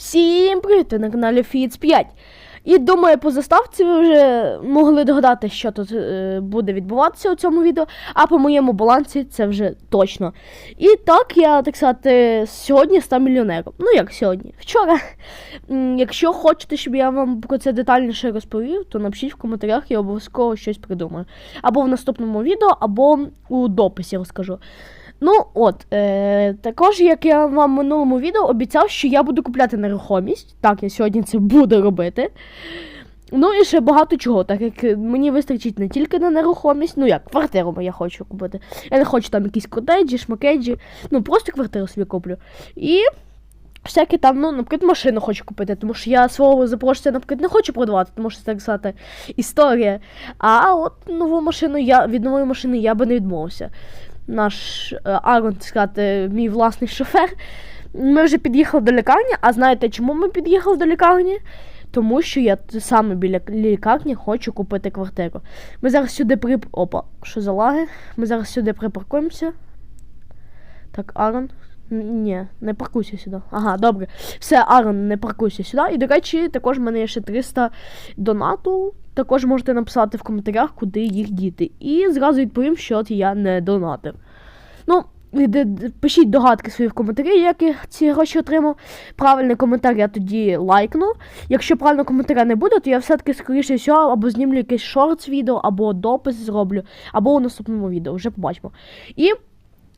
Всім привіт! Ви на каналі Фіц 5. І думаю, по заставці ви вже могли догадати, що тут е, буде відбуватися у цьому відео, а по моєму балансі це вже точно. І так, я так сказати, сьогодні став мільйонером. Ну як сьогодні? Вчора. Якщо хочете, щоб я вам про це детальніше розповів, то напишіть в коментарях, я обов'язково щось придумаю. Або в наступному відео, або у дописі розкажу. Ну, от, е, також, як я вам в минулому відео обіцяв, що я буду купляти нерухомість. Так, я сьогодні це буду робити. Ну і ще багато чого, так як мені вистачить не тільки на нерухомість, ну як, квартиру я хочу купити. Я не хочу там якісь котеджі, шмакеджі, ну просто квартиру собі куплю. І всякі там, ну, наприклад, машину хочу купити, тому що я свого запорожця, наприклад, не хочу продавати, тому що це так сказати історія. А от нову машину я від нової машини я би не відмовився наш е, Арон, так сказати, мій власний шофер. Ми вже під'їхали до лікарні, а знаєте, чому ми під'їхали до лікарні? Тому що я саме біля лікарні хочу купити квартиру. Ми зараз сюди прип... Опа, що за лаги? Ми зараз сюди припаркуємося. Так, Арон. Ні, не паркуйся сюди. Ага, добре. Все, Арон, не паркуйся сюди. І, до речі, також в мене є ще 300 донату. Також можете написати в коментарях, куди їх діти. І зразу відповім, що от я не донатив. Ну, пишіть догадки свої в коментарі, як я ці гроші отримав. Правильний коментар я тоді лайкну. Якщо правильного коментаря не буде, то я все-таки скоріше всього або знімлю якийсь шортс відео, або допис зроблю, або у наступному відео, вже побачимо. І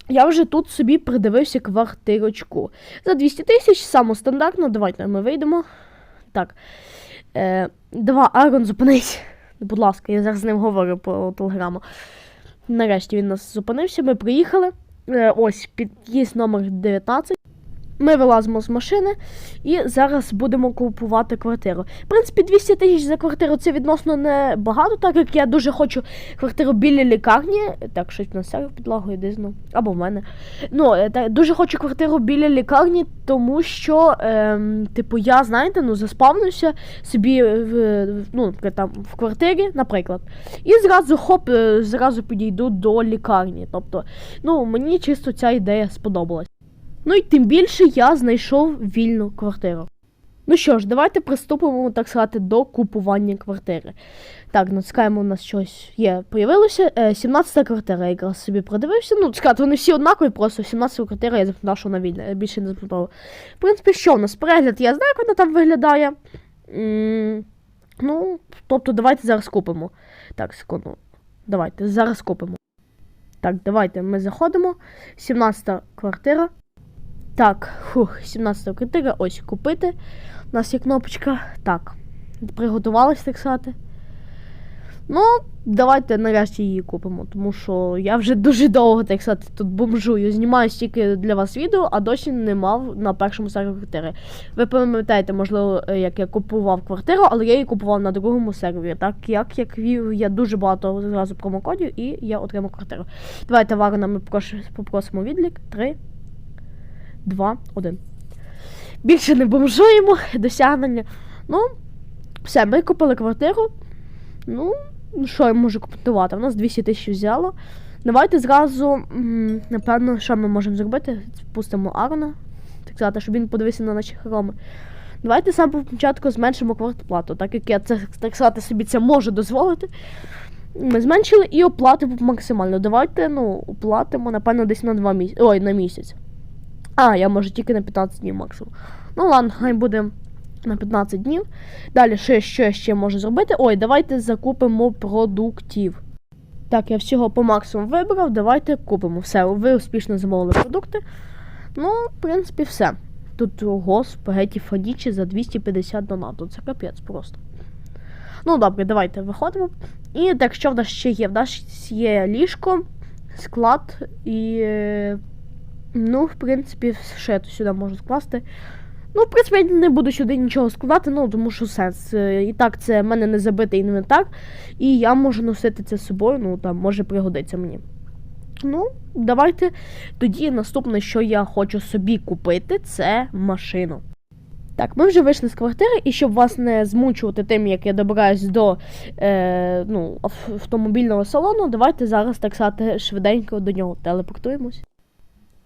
я вже тут собі придивився квартирочку. За 200 тисяч, самостандартно. Давайте ми вийдемо. Так. Е, два, Арон, зупинись. Будь ласка, я зараз з ним говорю по телеграму. Нарешті він нас зупинився, ми приїхали. Е, ось під'їзд номер 19. Ми вилазимо з машини і зараз будемо купувати квартиру. В принципі, 200 тисяч за квартиру це відносно не багато, так як я дуже хочу квартиру біля лікарні. Так, щось на себе підлагою десь, або в мене. Ну, е, та, дуже хочу квартиру біля лікарні, тому що, ем, типу, я, знаєте, ну, заспавнився собі в, в- ну, там, в квартирі, наприклад. І зразу хоп, е, зразу підійду до лікарні. Тобто, ну, мені чисто ця ідея сподобалась. Ну і тим більше я знайшов вільну квартиру. Ну що ж, давайте приступимо, так сказати, до купування квартири. Так, натискаємо, у нас щось є. Появилося. Е, 17-та квартира, я якраз собі продивився. Ну, сказати, вони всі однакові, просто 17-та квартира я запитав, що вона вільна. Більше не запитав. В принципі, що у нас? Перегляд, я знаю, як вона там виглядає. м ну, тобто, давайте зараз купимо. Так, секунду. Давайте, зараз купимо. Так, давайте ми заходимо. 17-та квартира. Так, фух, 17 квартира, ось купити. У нас є кнопочка. Так. Приготувалась, так сказати. Ну, давайте нарешті її купимо, тому що я вже дуже довго, так сказати, тут бомжую. Знімаю стільки для вас відео, а досі не мав на першому сервері квартири. Ви пам'ятаєте, можливо, е, як я купував квартиру, але я її купував на другому сервері. Так як як вів я дуже багато зразу промокодів і я отримав квартиру. Давайте Варена ми попросимо відлік. Три, два, один. Більше не бомжуємо, досягнення. Ну, все, ми купили квартиру. Ну, що я можу коментувати? У нас 200 тисяч взяло. Давайте зразу, напевно, що ми можемо зробити? Пустимо Арона, так сказати, щоб він подивився на наші хроми. Давайте саме спочатку зменшимо квартплату, так як я це, так сказати, собі це можу дозволити. Ми зменшили і оплатимо максимально. Давайте, ну, оплатимо, напевно, десь на 2 місяці. Ой, на місяць. А, я можу тільки на 15 днів максимум. Ну ладно, хай буде на 15 днів. Далі, що, що я ще можу зробити? Ой, давайте закупимо продуктів. Так, я всього по максимуму вибрав. Давайте купимо. Все, ви успішно замовили продукти. Ну, в принципі, все. Тут ого, спагеті фадічі за 250 донату. Це капець просто. Ну, добре, давайте виходимо. І так, що в нас ще є? В нас є ліжко, склад і. Ну, в принципі, ще сюди можу скласти. Ну, в принципі, я не буду сюди нічого складати, ну, тому що сенс. Е, І так, це в мене не забитий інвентар, і я можу носити це з собою, ну, там, може пригодиться мені. Ну, давайте. Тоді наступне, що я хочу собі купити, це машину. Так, ми вже вийшли з квартири, і щоб вас не змучувати тим, як я добираюсь до е, ну, автомобільного салону, давайте зараз так сказати швиденько до нього телепортуємось.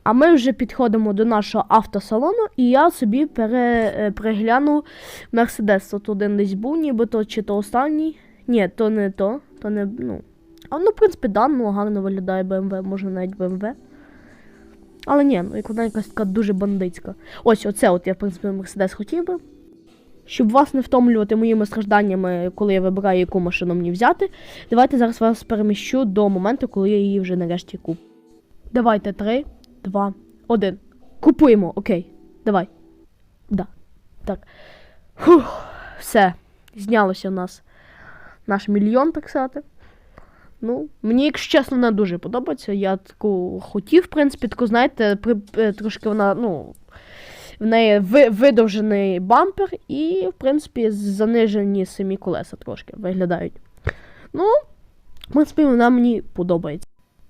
А ми вже підходимо до нашого автосалону, і я собі пере, е, перегляну Мерседес. Тут один десь був, нібито, чи то останній. Ні, то не то. То не, ну. А ну, в принципі, да, ну, гарно виглядає BMW, може навіть BMW. Але ні, ну як вона якась така дуже бандитська. Ось оце от я, в принципі, Мерседес хотів би. Щоб вас не втомлювати моїми стражданнями, коли я вибираю, яку машину мені взяти, давайте зараз вас переміщу до моменту, коли я її вже нарешті куплю. Давайте 3, 2, 1. Купуємо, окей. Давай. Да. Так. Фух, все. Знялося у нас наш мільйон, так сказати. Ну, мені, якщо чесно, не дуже подобається. Я таку хотів, в принципі, таку, знаєте, при, е, трошки вона, ну. В неї ви, видовжений бампер і, в принципі, занижені самі колеса трошки виглядають. Ну, в принципі, вона мені подобається.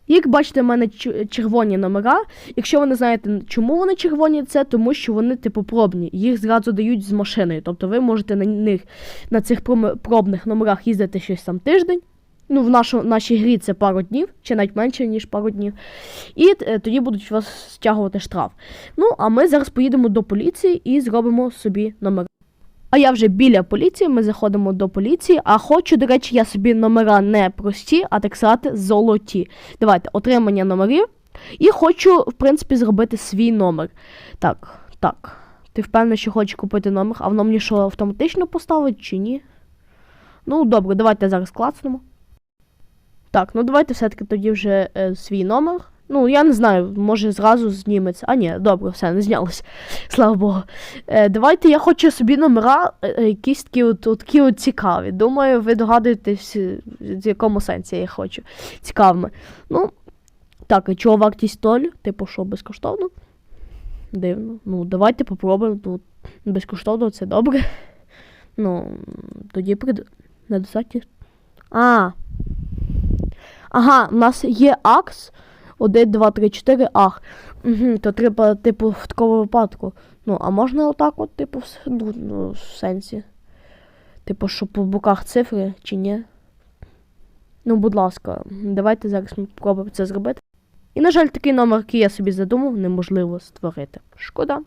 Як бачите, в мене червоні номера. Якщо ви не знаєте, чому вони червоні, це тому, що вони типу пробні. Їх зразу дають з машиною. Тобто ви можете на них на цих пробних номерах їздити щось там тиждень. Ну, в нашу, нашій грі це пару днів, чи навіть менше, ніж пару днів. І е, тоді будуть вас стягувати штраф. Ну, а ми зараз поїдемо до поліції і зробимо собі номера. А я вже біля поліції, ми заходимо до поліції. А хочу, до речі, я собі номера не прості, а так сказати, золоті. Давайте, отримання номерів. І хочу, в принципі, зробити свій номер. Так, так. Ти впевнений, що хочеш купити номер, а воно мені що автоматично поставить чи ні? Ну, добре, давайте зараз клацнемо. Так, ну давайте все-таки тоді вже е, свій номер. Ну, я не знаю, може зразу зніметься. А ні, добре, все, не знялось. Слава Богу. Е, давайте я хочу собі номера е, е, якісь такі от, от, такі от цікаві. Думаю, ви догадуєтесь, е, в якому сенсі я хочу. Цікавими. Ну, так, а чого вартість толь? Типу, що, безкоштовно? Дивно. Ну, давайте попробуємо тут. Безкоштовно це добре. Ну, тоді прид... недостатньо. А. Ага, у нас є акс. 1, 2, 3, 4, ах. Угу, то треба, типу, в такому випадку. Ну, а можна отак, от, типу, в, ну, ну, в сенсі. Типу, що по боках цифри чи ні? Ну, будь ласка, давайте зараз ми спробуємо це зробити. І, на жаль, такий номер, який я собі задумав, неможливо створити. Шкода.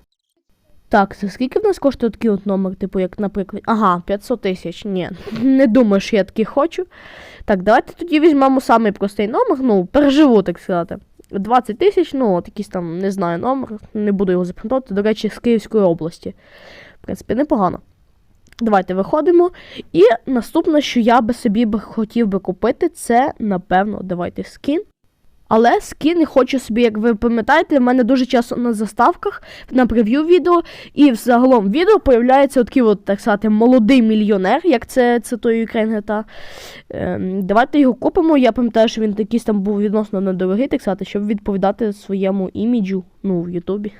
Так, за скільки в нас коштує такий от номер, типу, як, наприклад. Ага, 500 тисяч. Ні, не думаю, що я такий хочу. Так, давайте тоді візьмемо самий простий номер, ну, переживу, так сказати. 20 тисяч, ну, от якийсь там, не знаю, номер, не буду його запам'ятовувати, до речі, з Київської області. В принципі, непогано. Давайте виходимо. І наступне, що я би собі хотів би купити, це, напевно, давайте скін. Але скін хочу собі, як ви пам'ятаєте, в мене дуже часто на заставках, на прев'ю відео, і взагалом відео появляється такий от, так сказати, молодий мільйонер, як це Ukraine GTA. Ем, давайте його купимо. Я пам'ятаю, що він якийсь там був відносно недорогий, так сказати, щоб відповідати своєму іміджу ну, в Ютубі.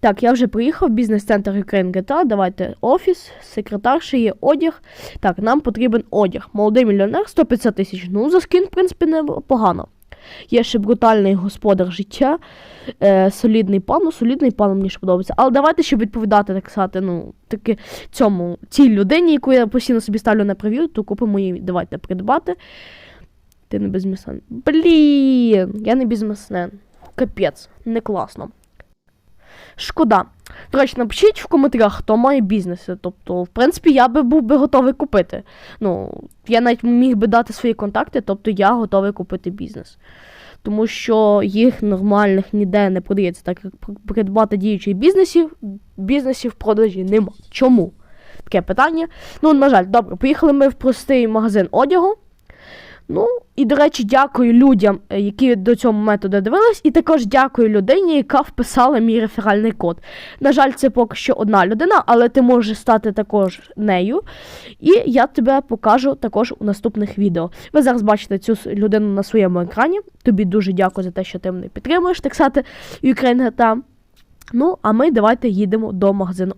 Так, я вже приїхав, бізнес-центр Ukraine GTA, давайте офіс, секретарша є одяг. Так, нам потрібен одяг. Молодий мільйонер 150 тисяч. Ну, за скін, в принципі, непогано. Є ще брутальний господар життя, е, солідний пан, ну солідний пан мені ще подобається. Але давайте, щоб відповідати, так сказати, ну, таки цьому, цій людині, яку я постійно собі ставлю на прев'ю, то купимо її, давайте придбати. Ти не бізнесмен. Блін, я не бізнесмен. Капець, не класно. Шкода. До речі, напишіть в коментарях, хто має бізнес. Тобто, в принципі, я би був би готовий купити. Ну, я навіть міг би дати свої контакти, тобто я готовий купити бізнес. Тому що їх нормальних ніде не продається, так як придбати діючих бізнесів, бізнесів в продажі нема. Чому? Таке питання. Ну, на жаль, добре, поїхали ми в простий магазин одягу. Ну, і, до речі, дякую людям, е, які до цього моменту додивились, і також дякую людині, яка вписала мій реферальний код. На жаль, це поки що одна людина, але ти можеш стати також нею. І я тебе покажу також у наступних відео. Ви зараз бачите цю людину на своєму екрані. Тобі дуже дякую за те, що ти мене підтримуєш, так сказати, Ukraine GTA. Ну, а ми давайте їдемо до магазину.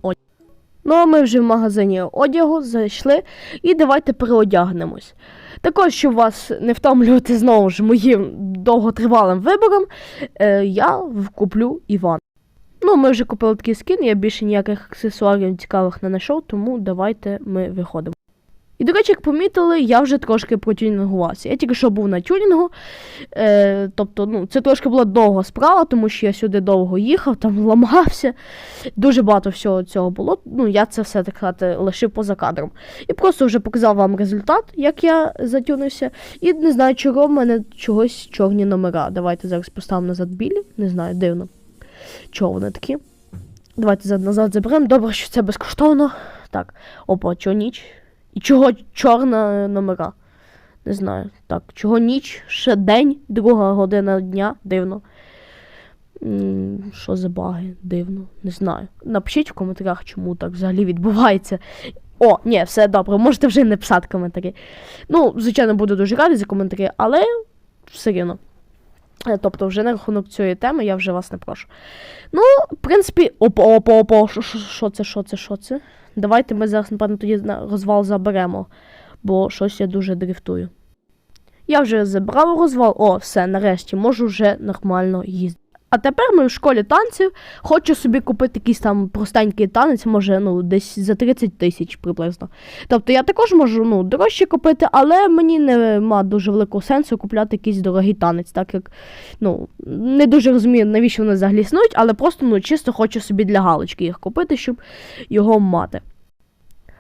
Ну, а ми вже в магазині одягу зайшли і давайте переодягнемось. Також, щоб вас не втомлювати знову ж моїм довготривалим вибором, е, я куплю Іван. Ну, ми вже купили такий скін, я більше ніяких аксесуарів цікавих не знайшов, тому давайте ми виходимо. І, до речі, як помітили, я вже трошки протюнінгувався. Я тільки що був на тюнінгу. Е, тобто, ну, це трошки була довга справа, тому що я сюди довго їхав, там ламався. Дуже багато всього цього було. Ну, я це все так сказати лишив поза кадром. І просто вже показав вам результат, як я затюнився. І не знаю, чого в мене чогось чорні номера. Давайте зараз поставимо назад білі. Не знаю, дивно. Чого вони такі? Давайте назад заберемо. Добре, що це безкоштовно. Так, опа, чого ніч? І чого чорна номера? Не знаю. Так, чого ніч? Ще день, друга година дня, дивно. Що за баги? Дивно, не знаю. Напишіть в коментарях, чому так взагалі відбувається. О, ні, все добре, можете вже не писати коментарі. Ну, звичайно, буду дуже радий за коментарі, але все рівно. Е, Тобто, вже на рахунок цієї теми я вже вас не прошу. Ну, в принципі, опа, опа, опа, що- що- що це, що це, що це? Давайте ми зараз, напевно, тоді на розвал заберемо, бо щось я дуже дрифтую. Я вже забрав розвал, о, все, нарешті, можу вже нормально їздити. А тепер ми в школі танців. Хочу собі купити якийсь там простенький танець, може, ну, десь за 30 тисяч приблизно. Тобто я також можу ну, дорожче купити, але мені нема дуже великого сенсу купляти якийсь дорогий танець, так як ну, не дуже розумію, навіщо вони взагалі існують, але просто ну, чисто хочу собі для галочки їх купити, щоб його мати.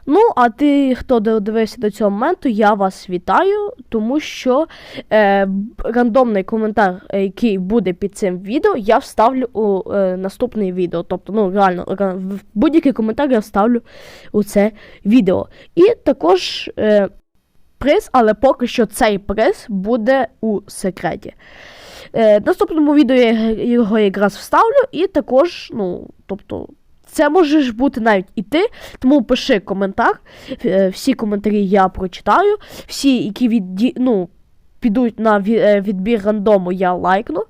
Ну, а ти, хто додивився до цього моменту, я вас вітаю, тому що е, рандомний коментар, е, який буде під цим відео, я вставлю у е, наступне відео. Тобто, ну, реально, будь-який коментар я вставлю у це відео. І також е, приз, але поки що цей приз буде у секреті. Е, наступному відео я його якраз вставлю, і також, ну, тобто. Це можеш бути навіть і ти, тому пиши коментар. Е, Всі коментарі я прочитаю. Всі, які від, ну, підуть на е, відбір рандому, я лайкну.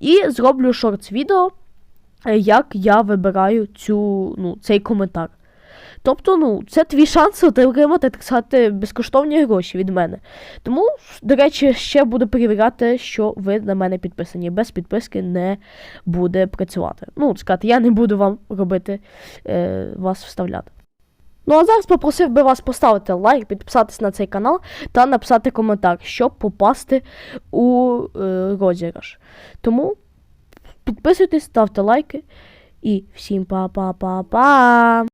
І зроблю шортс відео, е, як я вибираю цю, ну, цей коментар. Тобто, ну, це твій шанс отримати, так сказати, безкоштовні гроші від мене. Тому, до речі, ще буду перевіряти, що ви на мене підписані. Без підписки не буде працювати. Ну, сказати, я не буду вам робити е, вас вставляти. Ну а зараз попросив би вас поставити лайк, підписатись на цей канал та написати коментар, щоб попасти у е, розіграш. Тому підписуйтесь, ставте лайки і всім па-па-па-па!